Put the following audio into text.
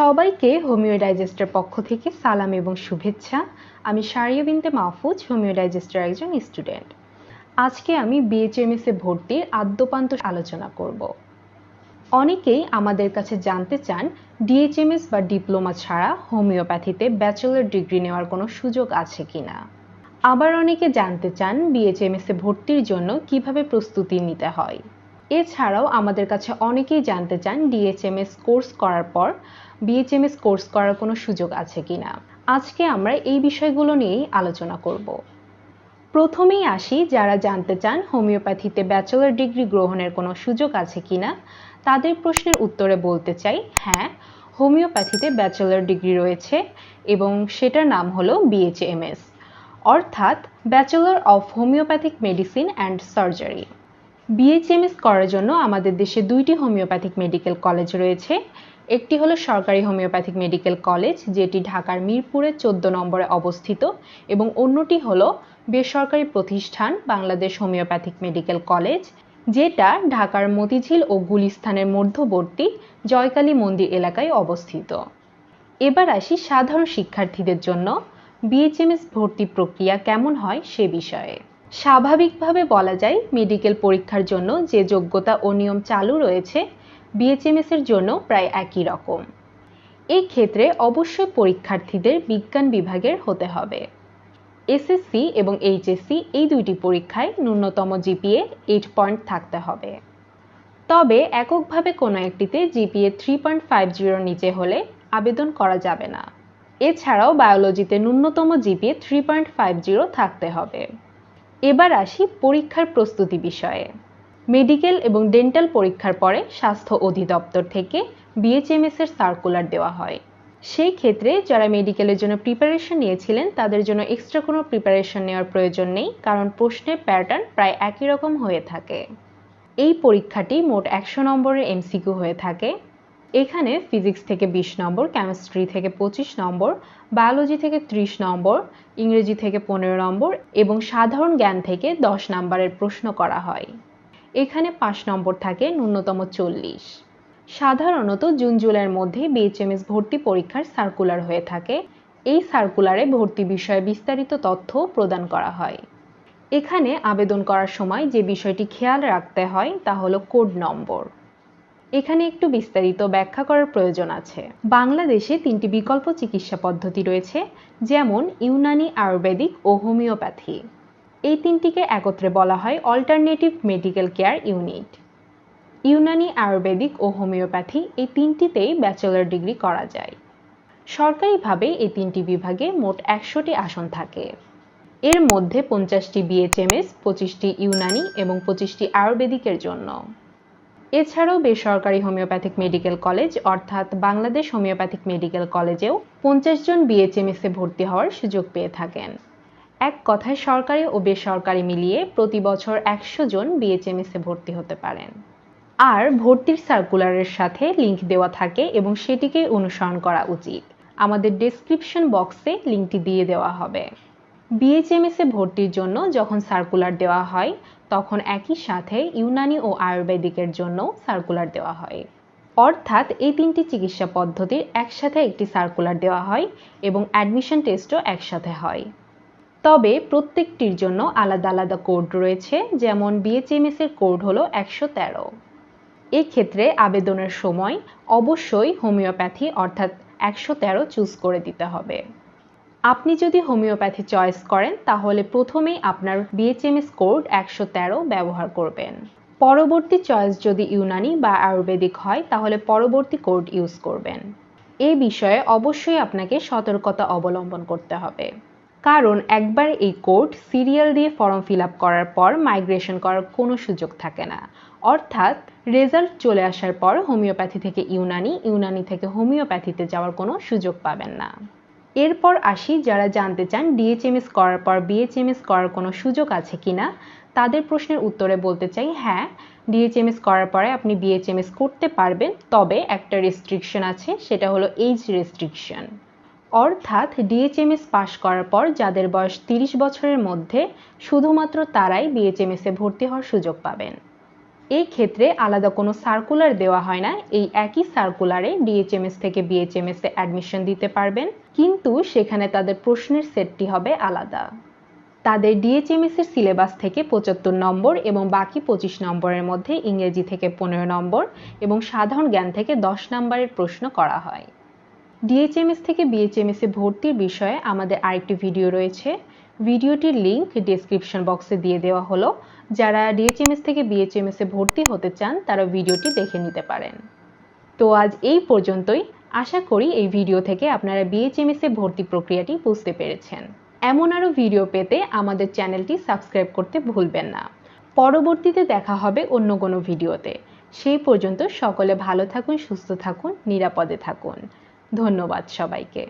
সবাইকে হোমিও ডাইজেস্টের পক্ষ থেকে সালাম এবং শুভেচ্ছা। আমি সারিয়া বিনতে মাহফুজ, হোমিও ডাইজেস্টের একজন স্টুডেন্ট। আজকে আমি বিএচএমএস এ ভর্তির আদ্যপান্ত আলোচনা করব। অনেকেই আমাদের কাছে জানতে চান ডিএচএমএস বা ডিপ্লোমা ছাড়া হোমিওপ্যাথিতে ব্যাচেলর ডিগ্রি নেওয়ার কোনো সুযোগ আছে কিনা? আবার অনেকে জানতে চান বিএচএমএস এ ভর্তির জন্য কীভাবে প্রস্তুতি নিতে হয়? এছাড়াও আমাদের কাছে অনেকেই জানতে চান ডিএচএমএস কোর্স করার পর বিএচএমএস কোর্স করার কোনো সুযোগ আছে কিনা। আজকে আমরা এই বিষয়গুলো নিয়েই আলোচনা করব। প্রথমেই আসি যারা জানতে চান হোমিওপ্যাথিতে ব্যাচেলর ডিগ্রি গ্রহণের কোনো সুযোগ আছে কিনা, তাদের প্রশ্নের উত্তরে বলতে চাই হ্যাঁ হোমিওপ্যাথিতে ব্যাচেলর ডিগ্রি রয়েছে এবং সেটার নাম হলো বিএচএমএস অর্থাৎ bachelor of homeopathic medicine and surgery. BHMS করার জন্য আমাদের দেশে দুইটি হোমিওপ্যাথিক মেডিকেল কলেজ রয়েছে। একটি হলো সরকারি হোমিওপ্যাথিক মেডিকেল কলেজ, যেটি ঢাকার মিরপুরে চোদ্দ নম্বরে অবস্থিত, এবং অন্যটি হলো বেসরকারি প্রতিষ্ঠান, বাংলাদেশ হোমিওপ্যাথিক মেডিকেল কলেজ, যেটা ঢাকার মতিঝিল ও গুলিস্থানের মধ্যবর্তী জয়কালী মন্দির এলাকায় অবস্থিত। এবার আসি সাধারণ শিক্ষার্থীদের জন্য বিএচএমএস ভর্তি প্রক্রিয়া কেমন হয় সে বিষয়ে। স্বাভাবিকভাবে বলা যায় মেডিকেল পরীক্ষার জন্য যে যোগ্যতা ও নিয়ম চালু রয়েছে বিএচএমএস এর জন্য প্রায় একই রকম। এই ক্ষেত্রে অবশ্যই পরীক্ষার্থীদের বিজ্ঞান বিভাগের হতে হবে। এসএসসি এবং এইচএসসি এই দুইটি পরীক্ষায় ন্যূনতম জিপিএ এইট পয়েন্ট থাকতে হবে। তবে এককভাবে কোনো একটিতে জিপিএ থ্রি পয়েন্ট ফাইভ জিরোর নিচে হলে আবেদন করা যাবে না। এছাড়াও বায়োলজিতে ন্যূনতম GPA three point five zero থাকতে হবে। এবার আসি পরীক্ষার প্রস্তুতি বিষয়ে। মেডিকেল এবং ডেন্টাল পরীক্ষার পরে স্বাস্থ্য অধিদপ্তর থেকে বিএচএমএস এর সার্কুলার দেওয়া হয়। সেই ক্ষেত্রে যারা মেডিকেলের জন্য প্রিপারেশন নিয়েছিলেন, তাদের জন্য এক্সট্রা কোনো প্রিপারেশন নেওয়ার প্রয়োজন নেই, কারণ প্রশ্নের প্যাটার্ন প্রায় একই রকম হয়ে থাকে। এই পরীক্ষাটি মোট একশো নম্বরের এমসিকিউ হয়ে থাকে। এখানে ফিজিক্স থেকে বিশ নম্বর, কেমিস্ট্রি থেকে পঁচিশ নম্বর, বায়োলজি থেকে ত্রিশ নম্বর, ইংরেজি থেকে পনেরো নম্বর এবং সাধারণ জ্ঞান থেকে দশ নম্বরের প্রশ্ন করা হয়। এখানে পাঁচ নম্বর থাকে ন্যূনতম চল্লিশ। সাধারণত জুন জুলাইয়ের মধ্যে বিএচএমএস ভর্তি পরীক্ষার সার্কুলার হয়ে থাকে। এই সার্কুলারে ভর্তি বিষয়ে বিস্তারিত তথ্য প্রদান করা হয়। এখানে আবেদন করার সময় যে বিষয়টি খেয়াল রাখতে হয় তা হলো কোড নম্বর। এখানে একটু বিস্তারিত ব্যাখ্যা করার প্রয়োজন আছে। বাংলাদেশে তিনটি বিকল্প চিকিৎসা পদ্ধতি রয়েছে, যেমন ইউনানি আয়ুর্বেদিক ও হোমিওপ্যাথি। এই তিনটিকে একত্রে বলা হয় alternative medical care unit. Unani Ayurvedic ও হোমিওপ্যাথি এই তিনটিতেই ব্যাচেলর ডিগ্রি করা যায়। সরকারিভাবে এই তিনটি বিভাগে মোট একশোটি আসন থাকে। এর মধ্যে পঞ্চাশটি বিএচএমএস পঁচিশটি ইউনানি এবং পঁচিশটি আয়ুর্বেদিকের জন্য। এছাড়াও বেসরকারি হোমিওপ্যাথিক মেডিকেল কলেজ, অর্থাৎ বাংলাদেশ হোমিওপ্যাথিক মেডিকেল কলেজেও পঞ্চাশ জন বিএচএমএসে ভর্তি হওয়ার সুযোগ পেয়ে থাকেন। এক কথায়, সরকারি ও বেসরকারি মিলিয়ে প্রতি বছর একশো জন বিএচএমএসে ভর্তি হতে পারেন। আর ভর্তির সার্কুলারের সাথে লিংক দেওয়া থাকে এবং সেটিকে অনুসরণ করা উচিত। আমাদের ডেসক্রিপশন বক্সে লিঙ্কটি দিয়ে দেওয়া হবে। বিএচএমএসে ভর্তির জন্য যখন সার্কুলার দেওয়া হয়, তখন একই সাথে ইউনানি ও আয়ুর্বেদিকের জন্য সার্কুলার দেওয়া হয়। অর্থাৎ এই তিনটি চিকিৎসা পদ্ধতির একসাথে একটি সার্কুলার দেওয়া হয় এবং অ্যাডমিশন টেস্টও একসাথে হয়। তবে প্রত্যেকটির জন্য আলাদা আলাদা কোড রয়েছে, যেমন বিএচএমএস এর কোড হলো একশো তেরো। এক্ষেত্রে আবেদনের সময় অবশ্যই হোমিওপ্যাথি অর্থাৎ একশো তেরো চুজ করে দিতে হবে। আপনি যদি হোমিওপ্যাথি চয়েস করেন, তাহলে প্রথমেই আপনার বিএচএমএস কোড একশো তেরো ব্যবহার করবেন। পরবর্তী চয়েস যদি ইউনানি বা আয়ুর্বেদিক হয়, তাহলে পরবর্তী কোড ইউজ করবেন। এ বিষয়ে অবশ্যই আপনাকে সতর্কতা অবলম্বন করতে হবে। কারণ একবার এই কোড সিরিয়াল দিয়ে ফর্ম ফিল করার পর মাইগ্রেশন করার কোনো সুযোগ থাকে না। অর্থাৎ রেজাল্ট চলে আসার পর হোমিওপ্যাথি থেকে ইউনানি ইউনানি থেকে হোমিওপ্যাথিতে যাওয়ার কোনো সুযোগ পাবেন না। এরপর আসি যারা জানতে চান ডিএচএমএস করার পর বিএচএমএস করার কোনো সুযোগ আছে কিনা, তাদের প্রশ্নের উত্তরে বলতে চাই হ্যাঁ ডিএচএমএস করার পরে আপনি বিএচএমএস করতে পারবেন, তবে একটা রেস্ট্রিকশন আছে, সেটা হলো এইজ রেস্ট্রিকশন অর্থাৎ ডিএচএমএস পাশ করার পর যাদের বয়স তিরিশ বছরের মধ্যে, শুধুমাত্র তারাই বিএচএমএসে ভর্তি হওয়ার সুযোগ পাবেন। এই ক্ষেত্রে আলাদা কোনো সার্কুলার দেওয়া হয় না। এই একই সার্কুলারে ডিএচএমএস থেকে বিএচএমএস এ অ্যাডমিশন দিতে পারবেন। কিন্তু সেখানে তাদের প্রশ্নের সেটটি হবে আলাদা। তাদের ডিএচএমএস এর সিলেবাস থেকে পঁচাত্তর নম্বর এবং বাকি পঁচিশ নম্বরের মধ্যে ইংরেজি থেকে পনেরো নম্বর এবং সাধারণ জ্ঞান থেকে দশ নম্বরের প্রশ্ন করা হয়। ডিএচএমএস থেকে বিএচএমএস এ ভর্তির বিষয়ে আমাদের আরেকটি ভিডিও রয়েছে। ভিডিওটির লিংক ডেসক্রিপশন বক্সে দিয়ে দেওয়া হলো। যারা ডিএচএমএস থেকে বিএচএমএস এ ভর্তি হতে চান, তারা ভিডিওটি দেখে নিতে পারেন। তো আজ এই পর্যন্তই। আশা করি এই ভিডিও থেকে আপনারা বিএচএমএস এ ভর্তি প্রক্রিয়াটি বুঝতে পেরেছেন। এমন আরও ভিডিও পেতে আমাদের চ্যানেলটি সাবস্ক্রাইব করতে ভুলবেন না। পরবর্তীতে দেখা হবে অন্য কোনো ভিডিওতে। সেই পর্যন্ত সকলে ভালো থাকুন, সুস্থ থাকুন, নিরাপদে থাকুন। ধন্যবাদ সবাইকে।